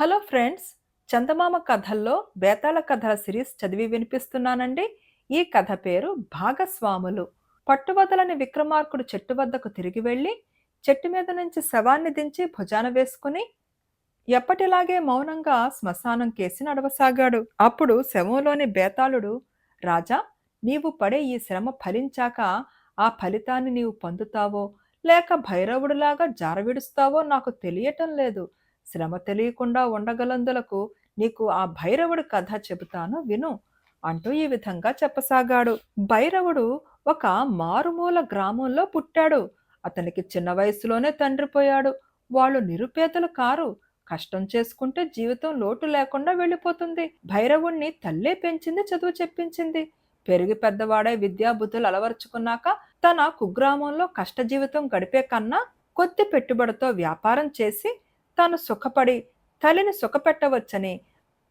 Hello friends చందమామ కథల్లో బేతాళ కథల series చదివి వినిపిస్తున్నానండి. ఈ కథ పేరు భాగస్వాములు. పట్టువదలని విక్రమార్కుడు చెట్టు వద్దకు తిరిగి వెళ్ళి చెట్టు మీద నుంచి శవాన్ని దించి భుజాన వేసుకుని ఎప్పటిలాగే మౌనంగా శ్మశానం కేసి నడవసాగాడు. అప్పుడు శవంలోని బేతాళుడు రాజా నీవు పడే ఈ శ్రమ ఫలించాక ఆ ఫలితాన్ని నీవు పొందుతావో లేక భైరవుడిలాగా జారవిడుస్తావో నాకు తెలియటం లేదు. శ్రమ తెలియకుండా ఉండగలందులకు నీకు ఆ భైరవుడు కథ చెబుతాను విను అంటూ ఈ విధంగా చెప్పసాగాడు. భైరవుడు ఒక మారుమూల గ్రామంలో పుట్టాడు. అతనికి చిన్న వయసులోనే తండ్రి పోయాడు. వాళ్ళు నిరుపేదలు కారు. కష్టం చేసుకుంటే జీవితం లోటు లేకుండా వెళ్ళిపోతుంది. భైరవుణ్ణి తల్లే పెంచింది చదువు చెప్పించింది. పెరిగి పెద్దవాడే విద్యాబుద్ధులు అలవర్చుకున్నాక తన కుగ్రామంలో కష్ట జీవితం గడిపే కన్నా కొద్ది పెట్టుబడితో వ్యాపారం చేసి తాను సుఖపడి తల్లిని సుఖపెట్టవచ్చని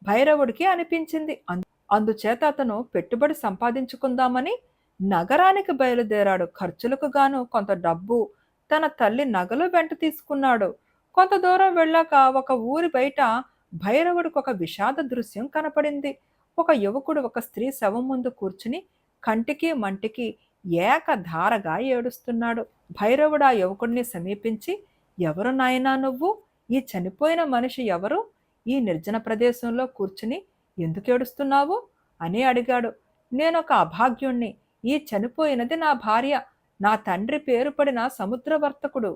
భైరవుడికి అనిపించింది. అం- అందుచేత అతను పెట్టుబడి సంపాదించుకుందామని నగరానికి బయలుదేరాడు. ఖర్చులకు గాను కొంత డబ్బు తన తల్లి నగలు వెంట తీసుకున్నాడు. కొంత దూరం వెళ్ళాక ఒక ఊరి బయట భైరవుడికి ఒక విషాద దృశ్యం కనపడింది. ఒక యువకుడు ఒక స్త్రీ శవం ముందు కూర్చుని కంటికి మంటికి ఏకధారగా ఏడుస్తున్నాడు. భైరవుడు ఆ యువకుడిని సమీపించి ఎవరు నాయనా నువ్వు? ఈ చనిపోయిన మనిషి ఎవరు? ఈ నిర్జన ప్రదేశంలో కూర్చుని ఎందుకు ఏడుస్తున్నావు? అని అడిగాడు. నేనొక అభాగ్యుణ్ణి. ఈ చనిపోయినది నా భార్య. నా తండ్రి పేరు పడిన సముద్రవర్తకుడు.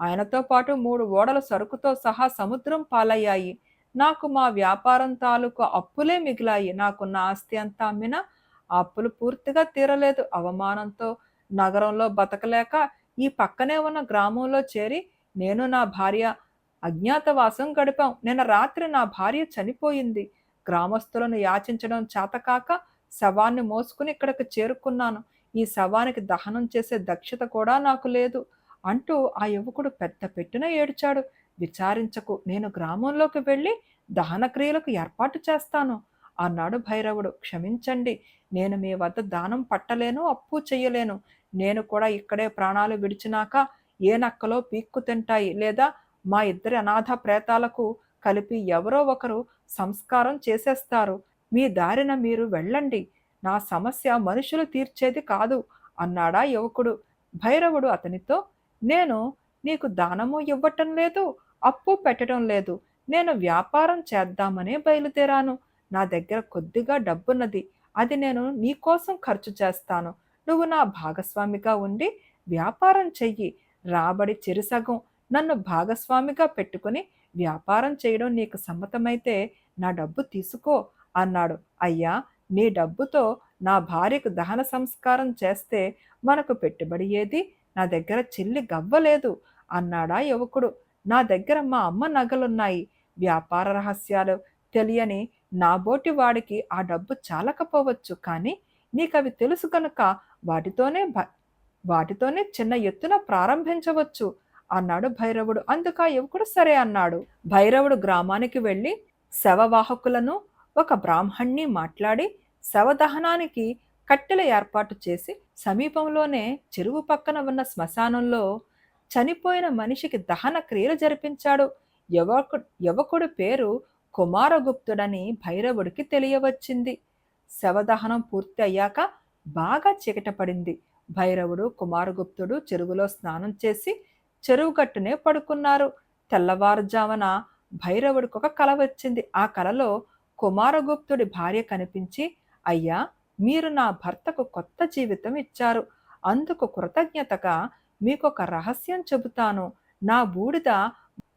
ఆయనతో పాటు మూడు ఓడల సరుకుతో సహా సముద్రం పాలయ్యాయి. నాకు మా వ్యాపారం తాలూకు అప్పులే మిగిలాయి. నాకున్న ఆస్తి అంతా అమ్మినా ఆ అప్పులు పూర్తిగా తీరలేదు. అవమానంతో నగరంలో బతకలేక ఈ పక్కనే ఉన్న గ్రామంలో చేరి నేను నా భార్య అజ్ఞాతవాసం గడిపాం. నిన్న రాత్రి నా భార్య చనిపోయింది. గ్రామస్తులను యాచించడం చేతకాక శవాన్ని మోసుకుని ఇక్కడికి చేరుకున్నాను. ఈ శవానికి దహనం చేసే దక్షత కూడా నాకు లేదు అంటూ ఆ యువకుడు పెద్ద పెట్టున ఏడ్చాడు. విచారించకు నేను గ్రామంలోకి వెళ్ళి దహన క్రియలకు ఏర్పాటు చేస్తాను అన్నాడు భైరవుడు. క్షమించండి నేను మీ వద్ద దానం పట్టలేను అప్పు చెయ్యలేను. నేను కూడా ఇక్కడే ప్రాణాలు విడిచినాక ఏ నక్కలో పీక్కు తింటాయి లేదా మా ఇద్దరి అనాథ ప్రేతాలకు కలిపి ఎవరో ఒకరు సంస్కారం చేసేస్తారు. మీ దారిన మీరు వెళ్ళండి. నా సమస్య మనుషులు తీర్చేది కాదు అన్నాడా యువకుడు. భైరవుడు అతనితో నేను నీకు దానము ఇవ్వటం లేదు అప్పు పెట్టడం లేదు. నేను వ్యాపారం చేద్దామనే బయలుదేరాను. నా దగ్గర కొద్దిగా డబ్బున్నది. అది నేను నీకోసం ఖర్చు చేస్తాను. నువ్వు నా భాగస్వామిగా ఉండి వ్యాపారం చెయ్యి. రాబడి చిరుసగం. నన్ను భాగస్వామిగా పెట్టుకుని వ్యాపారం చేయడం నీకు సమ్మతమైతే నా డబ్బు తీసుకో అన్నాడు. అయ్యా నీ డబ్బుతో నా భార్యకు దహన సంస్కారం చేస్తే మనకు పెట్టుబడి ఏది? నా దగ్గర చెల్లి గవ్వలేదు అన్నాడా యువకుడు. నా దగ్గర మా అమ్మ నగలున్నాయి. వ్యాపార రహస్యాలు తెలియని నాబోటి వాడికి ఆ డబ్బు చాలకపోవచ్చు కానీ నీకు అవి తెలుసు కనుక వాటితోనే భ- వాటితోనే చిన్న ఎత్తున ప్రారంభించవచ్చు అన్నాడు భైరవుడు. అందుకు ఆ యువకుడు సరే అన్నాడు. భైరవుడు గ్రామానికి వెళ్ళి శవవాహకులను ఒక బ్రాహ్మణ్ణి మాట్లాడి శవదహనానికి కట్టెల ఏర్పాటు చేసి సమీపంలోనే చెరువు పక్కన ఉన్న శ్మశానంలో చనిపోయిన మనిషికి దహన క్రియలు జరిపించాడు. యువకు యువకుడు పేరు కుమారగుప్తుడని భైరవుడికి తెలియవచ్చింది. శవదహనం పూర్తి అయ్యాక బాగా చీకట పడింది. భైరవుడు కుమారగుప్తుడు చెరువులో స్నానం చేసి చెరువు గట్టునే పడుకున్నారు. తెల్లవారుజామున భైరవుడికి ఒక కల వచ్చింది. ఆ కలలో కుమారగుప్తుడి భార్య కనిపించి అయ్యా మీరు నా భర్తకు కొత్త జీవితం ఇచ్చారు. అందుకు కృతజ్ఞతగా మీకొక రహస్యం చెబుతాను. నా బూడిద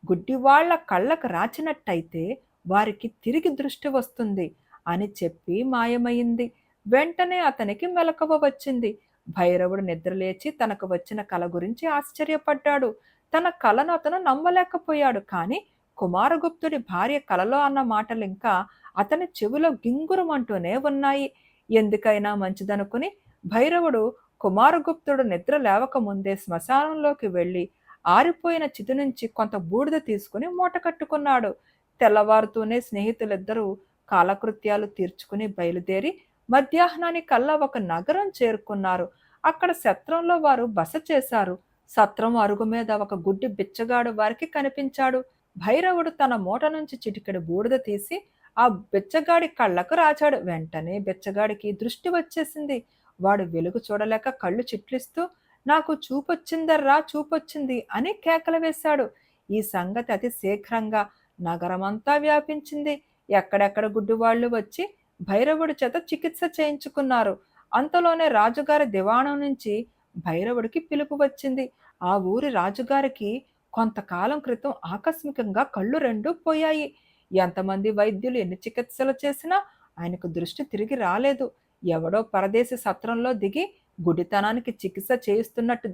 గుడ్డివాళ్ళ కళ్ళకు రాచినట్టయితే వారికి తిరిగి దృష్టి వస్తుంది అని చెప్పి మాయమైంది. వెంటనే అతనికి మెలకువ వచ్చింది. భైరవుడు నిద్రలేచి తనకు వచ్చిన కల గురించి ఆశ్చర్యపడ్డాడు. తన కలను అతను నమ్మలేకపోయాడు. కానీ కుమారగుప్తుడి భార్య కలలో అన్న మాటలు ఇంకా అతని చెవిలో గింగురమంటూనే ఉన్నాయి. ఎందుకైనా మంచిదనుకుని భైరవుడు కుమారగుప్తుడు నిద్ర లేవక ముందే శ్మశానంలోకి వెళ్ళి ఆరిపోయిన చితి నుంచి కొంత బూడిద తీసుకుని మూట కట్టుకున్నాడు. తెల్లవారుతూనే స్నేహితులిద్దరూ కాలకృత్యాలు తీర్చుకుని బయలుదేరి మధ్యాహ్నానికల్లా ఒక నగరం చేరుకున్నారు. అక్కడ సత్రంలో వారు బస చేశారు. సత్రం అరుగు మీద ఒక గుడ్డి బిచ్చగాడు వారికి కనిపించాడు. భైరవుడు తన మూట నుంచి చిటికెడు బూడిద తీసి ఆ బిచ్చగాడి కళ్ళకు రాచాడు. వెంటనే బిచ్చగాడికి దృష్టి వచ్చేసింది. వాడు వెలుగు చూడలేక కళ్ళు చిట్లిస్తూ నాకు చూపొచ్చిందర్రా చూపొచ్చింది అని కేకలు వేశాడు. ఈ సంగతి అతి శీఘ్రంగా నగరమంతా వ్యాపించింది. ఎక్కడెక్కడ గుడ్డివాళ్ళు వచ్చి భైరవుడి చేత చికిత్స చేయించుకున్నారు. అంతలోనే రాజుగారి దివాణం నుంచి భైరవుడికి పిలుపు వచ్చింది. ఆ ఊరి రాజుగారికి కొంతకాలం క్రితం ఆకస్మికంగా కళ్ళు రెండు పోయాయి. ఎంతమంది వైద్యులు ఎన్ని చికిత్సలు చేసినా ఆయనకు దృష్టి తిరిగి రాలేదు. ఎవడో పరదేశి సత్రంలో దిగి గుడితనానికి చికిత్స చేయిస్తున్నట్టు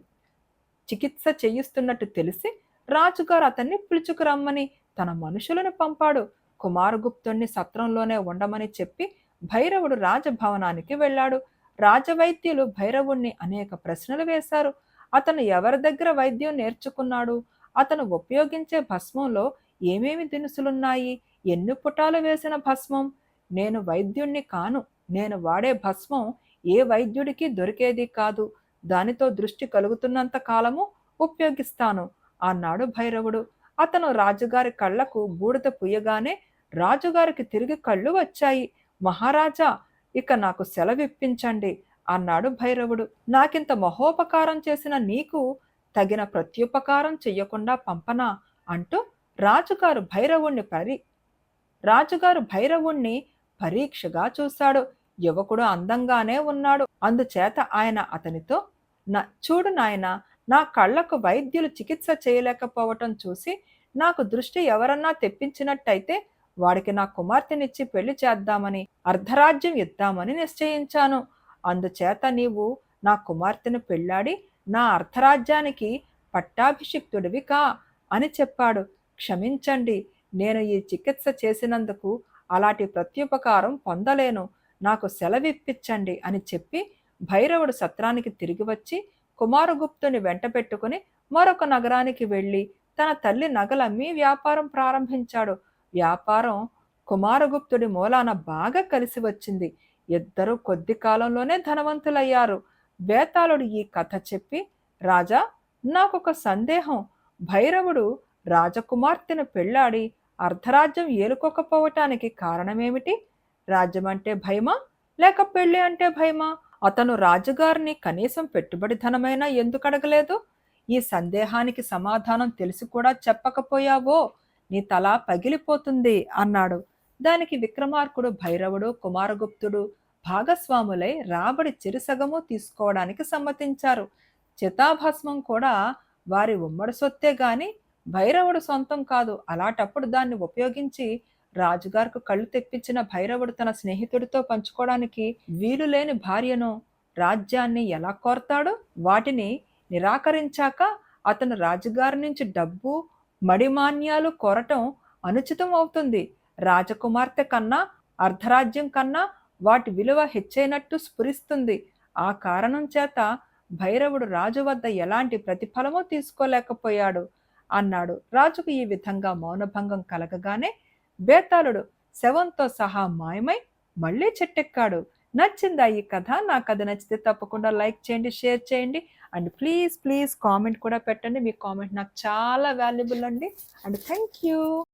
చికిత్స చేయిస్తున్నట్టు తెలిసి రాజుగారు అతన్ని పిలుచుకురమ్మని తన మనుషులను పంపాడు. కుమారగుప్తుణ్ణి సత్రంలోనే ఉండమని చెప్పి భైరవుడు రాజభవనానికి వెళ్ళాడు. రాజవైద్యులు భైరవుణ్ణి అనేక ప్రశ్నలు వేశారు. అతను ఎవరి దగ్గర వైద్యం నేర్చుకున్నాడు? అతను ఉపయోగించే భస్మంలో ఏమేమి దినుసులున్నాయి? ఎన్ని పుటాలు వేసిన భస్మం? నేను వైద్యుణ్ణి కాను. నేను వాడే భస్మం ఏ వైద్యుడికి దొరికేది కాదు. దానితో దృష్టి కలుగుతున్నంత కాలము ఉపయోగిస్తాను అన్నాడు భైరవుడు. అతను రాజుగారి కళ్ళకు బూడిద పుయ్యగానే రాజుగారికి తిరిగి కళ్ళు వచ్చాయి. మహారాజా ఇక నాకు సెలవిప్పించండి అన్నాడు భైరవుడు. నాకింత మహోపకారం చేసిన నీకు తగిన ప్రత్యుపకారం చెయ్యకుండా పంపనా అంటూ రాజుగారు భైరవుణ్ణి పరి రాజుగారు భైరవుణ్ణి పరీక్షగా చూశాడు. యువకుడు అందంగానే ఉన్నాడు. అందుచేత ఆయన అతనితో నా చూడు నాయన నా కళ్ళకు వైద్యులు చికిత్స చేయలేకపోవటం చూసి నాకు దృష్టి ఎవరన్నా తెప్పించినట్టయితే వాడికి నా కుమార్తెనిచ్చి పెళ్ళి చేద్దామని అర్ధరాజ్యం ఇద్దామని నిశ్చయించాను. అందుచేత నీవు నా కుమార్తెను పెళ్ళాడి నా అర్ధరాజ్యానికి పట్టాభిషిక్తుడివి కా అని చెప్పాడు. క్షమించండి నేను ఈ చికిత్స చేసినందుకు అలాంటి ప్రత్యుపకారం పొందలేను. నాకు సెలవిప్పించండి అని చెప్పి భైరవుడు సత్రానికి తిరిగి వచ్చి కుమారగుప్తుని వెంట పెట్టుకుని మరొక నగరానికి వెళ్ళి తన తల్లి నగలమ్మి వ్యాపారం ప్రారంభించాడు. వ్యాపారం కుమారగుప్తుడి మూలాన బాగా కలిసి వచ్చింది. ఇద్దరు కొద్ది కాలంలోనే ధనవంతులయ్యారు. బేతాళుడు ఈ కథ చెప్పి రాజా నాకొక సందేహం. భైరవుడు రాజకుమార్తెను పెళ్ళాడి అర్ధరాజ్యం ఏలుకోకపోవటానికి కారణమేమిటి? రాజ్యం అంటే భయమా? లేక పెళ్ళి అంటే భయమా? అతను రాజుగారిని కనీసం పెట్టుబడి ధనమైనా ఎందుకు అడగలేదు? ఈ సందేహానికి సమాధానం తెలిసి కూడా చెప్పకపోయావో? నీ తల పగిలిపోతుంది అన్నాడు. దానికి విక్రమార్కుడు భైరవుడు కుమారగుప్తుడు భాగస్వాములై రాబడి చిరుసగము తీసుకోవడానికి సమ్మతించారు. చితాభస్మం కూడా వారి ఉమ్మడి సొత్తే గాని భైరవుడు సొంతం కాదు. అలాంటప్పుడు దాన్ని ఉపయోగించి రాజుగారికి కళ్ళు తెప్పించిన భైరవుడు తన స్నేహితుడితో పంచుకోవడానికి వీలు లేని భార్యను రాజ్యాన్ని ఎలా కోరతాడో వాటిని నిరాకరించాక అతను రాజుగారి నుంచి డబ్బు మడిమాన్యాలు కోరటం అనుచితం అవుతుంది. రాజకుమార్తె కన్నా అర్ధరాజ్యం కన్నా వాటి విలువ హెచ్చైనట్టు స్ఫురిస్తుంది. ఆ కారణం చేత భైరవుడు రాజు వద్ద ఎలాంటి ప్రతిఫలమూ తీసుకోలేకపోయాడు. అన్నాడు రాజుకు ఈ విధంగా మౌనభంగం కలగగానే బేతాళుడు శవంతో సహా మాయమై మళ్ళీ చెట్టెక్కాడు. నచ్చిందా ఈ కథ? నా కథ నచ్చితే తప్పకుండా లైక్ చేయండి షేర్ చేయండి. అండ్ ప్లీజ్ ప్లీజ్ కామెంట్ కూడా పెట్టండి. మీ కామెంట్ నాకు చాలా వాల్యుబుల్ అండి. And thank you.